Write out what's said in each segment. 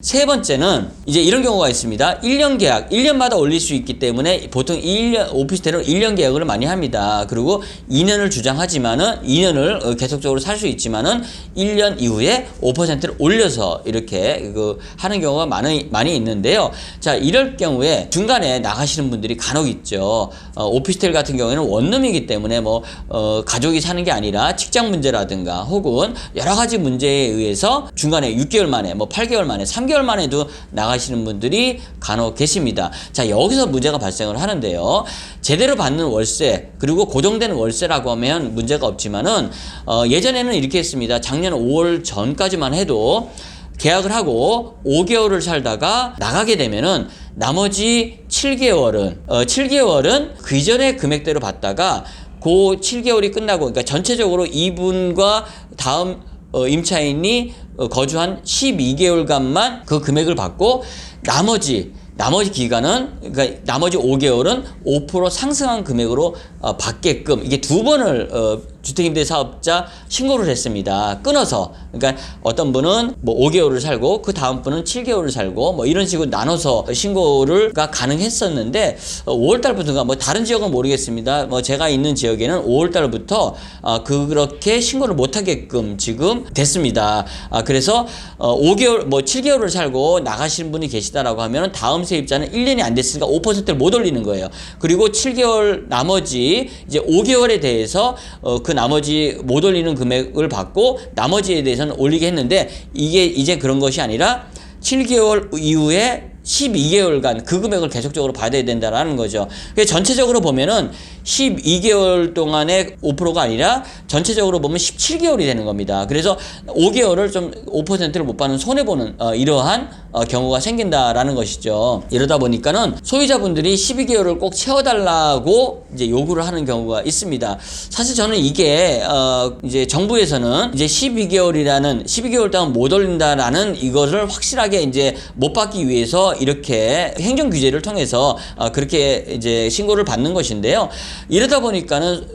세 번째는 이제 이런 경우가 있습니다. 1년 계약, 1년마다 올릴 수 있기 때문에 보통 1년, 오피스텔은 1년 계약을 많이 합니다. 그리고 2년을 주장하지만은 2년을 어, 계속적으로 살 수 있지만은 1년 이후에 5%를 올려서 이렇게 그 하는 경우가 많이, 많이 있는데요. 자, 이럴 경우에 중간에 나가시는 분들이 간혹 있죠. 어, 오피스텔 같은 경우에는 원룸이기 때문에 뭐, 어, 가족이 사는 게 아니라 직장 문제라든가 혹은 여러 가지 문제에 의해서 중간에 6개월 만에 뭐 8개월 만에 3 개월 만에도 나가시는 분들이 간혹 계십니다. 자, 여기서 문제가 발생을 하는데요. 제대로 받는 월세 그리고 고정되는 월세라고 하면 문제가 없지만은 어, 예전에는 이렇게 했습니다. 작년 5월 전까지만 해도 계약을 하고 5개월을 살다가 나가게 되면은 나머지 7개월은 어 7개월은 그 이전의 금액대로 받다가 그 7개월이 끝나고 그러니까 전체적으로 이분과 다음 어, 임차인이 어, 거주한 12개월간만 그 금액을 받고 나머지 나머지 기간은 그러니까 나머지 5개월은 5% 상승한 금액으로 어, 받게끔 이게 두 번을 어, 주택임대 사업자 신고를 했습니다. 끊어서 그러니까 어떤 분은 뭐 5개월을 살고 그 다음 분은 7개월을 살고 뭐 이런 식으로 나눠서 신고를가 가능했었는데 어, 5월 달부터가 뭐 다른 지역은 모르겠습니다. 뭐 제가 있는 지역에는 5월 달부터 어, 그렇게 신고를 못 하게끔 지금 됐습니다. 아 그래서 어 5개월 뭐 7개월을 살고 나가시는 분이 계시다라고 하면 다음 세입자는 1년이 안 됐으니까 5%를 못 올리는 거예요. 그리고 7개월 나머지 이제 5개월에 대해서 어, 그 나머지 못 올리는 금액을 받고 나머지에 대해서는 올리게 했는데 이게 이제 그런 것이 아니라 7개월 이후에 12개월간 그 금액을 계속적으로 받아야 된다라는 거죠. 전체적으로 보면은 12개월 동안의 5%가 아니라 전체적으로 보면 17개월이 되는 겁니다. 그래서 5개월을 좀 5%를 못 받는 손해 보는 어, 이러한 어, 경우가 생긴다라는 것이죠. 이러다 보니까는 소유자분들이 12개월을 꼭 채워달라고 이제 요구를 하는 경우가 있습니다. 사실 저는 이게 어, 이제 정부에서는 이제 12개월이라는 12개월 동안 못 올린다라는 이것을 확실하게 이제 못 받기 위해서 이렇게 행정 규제를 통해서 어, 그렇게 이제 신고를 받는 것인데요. 이러다 보니까는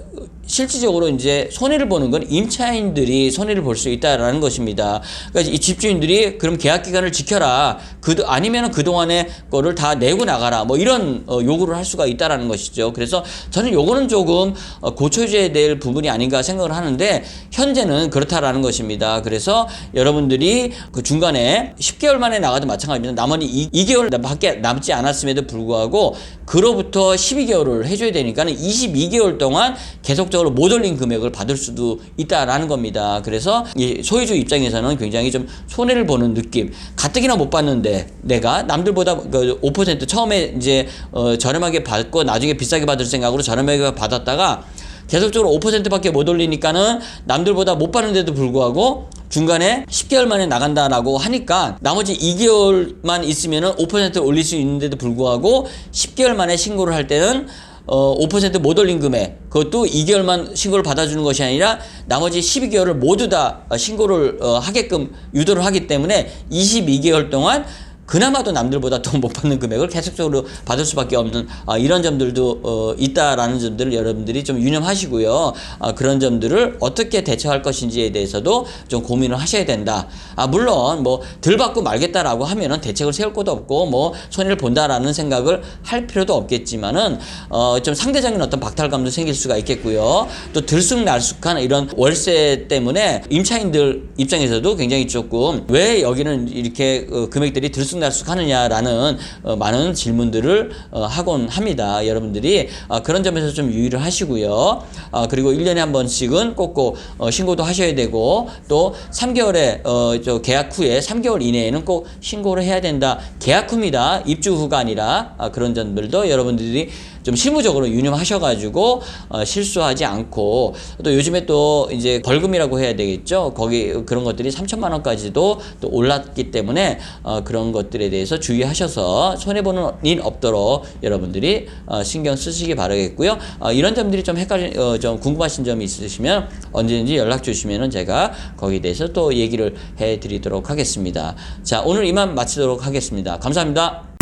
실질적으로 이제 손해를 보는 건 임차인들이 손해를 볼 수 있다라는 것입니다. 그러니까 이 집주인들이 그럼 계약 기간을 지켜라. 그 아니면은 그 동안에 거를 다 내고 나가라. 뭐 이런 어, 요구를 할 수가 있다라는 것이죠. 그래서 저는 요거는 조금 어, 고쳐줘야 될 부분이 아닌가 생각을 하는데 현재는 그렇다라는 것입니다. 그래서 여러분들이 그 중간에 10개월 만에 나가도 마찬가지입니다. 나머지 2, 2개월 밖에 남지 않았음에도 불구하고 그로부터 12개월을 해줘야 되니까는 22개월 동안 계속적으로 못 올린 금액을 받을 수도 있다라는 겁니다. 그래서 이 소유주 입장에서는 굉장히 좀 손해를 보는 느낌. 가뜩이나 못 받는데 내가 남들보다 그5% 처음에 이제 어 저렴하게 받고 나중에 비싸게 받을 생각으로 저렴하게 받았다가 계속적으로 5%밖에 못 올리니까는 남들보다 못 받는데도 불구하고 중간에 10개월 만에 나간다라고 하니까 나머지 2개월만 있으면은 5% 올릴 수 있는데도 불구하고 10개월 만에 신고를 할 때는 어, 5%못 올린 금액, 그것도 2개월만 신고를 받아주는 것이 아니라 나머지 12개월을 모두 다 신고를 어, 하게끔 유도를 하기 때문에 22개월 동안 그나마도 남들보다 더못 받는 금액을 계속적으로 받을 수밖에 없는 아, 이런 점들도 어, 있다라는 점들을 여러분들이 좀 유념하시고요. 아, 그런 점들을 어떻게 대처할 것인지에 대해서도 좀 고민을 하셔야 된다. 아, 물론 뭐 덜 받고 말겠다라고 하면은 대책을 세울 것도 없고 뭐 손해를 본다라는 생각을 할 필요도 없겠지만은 어, 좀 상대적인 어떤 박탈감도 생길 수가 있겠고요. 또 들쑥날쑥한 이런 월세 때문에 임차인들 입장에서도 굉장히 조금 왜 여기는 이렇게 어, 금액들이 들쑥날쑥 하느냐라는 어, 많은 질문들을 어, 하곤 합니다. 여러분들이 어, 그런 점에서 좀 유의를 하시고요. 어, 그리고 1년에 한 번씩은 꼭꼭 어, 신고도 하셔야 되고 또 3개월에 어, 저 계약 후에 3개월 이내에는 꼭 신고를 해야 된다. 계약 후입니다. 입주 후가 아니라 아, 그런 점들도 여러분들이 좀 실무적으로 유념하셔가지고 어, 실수하지 않고 또 요즘에 또 이제 벌금이라고 해야 되겠죠. 거기 그런 것들이 3천만 원까지도 또 올랐기 때문에 어, 그런 것들에 대해서 주의하셔서 손해 보는 일 없도록 여러분들이 어, 신경 쓰시기 바라겠고요. 어, 이런 점들이 좀 헷갈리, 어, 좀 궁금하신 점이 있으시면 언제든지 연락 주시면은 제가 거기에 대해서 또 얘기를 해드리도록 하겠습니다. 자 오늘 이만 마치도록 하겠습니다. 감사합니다.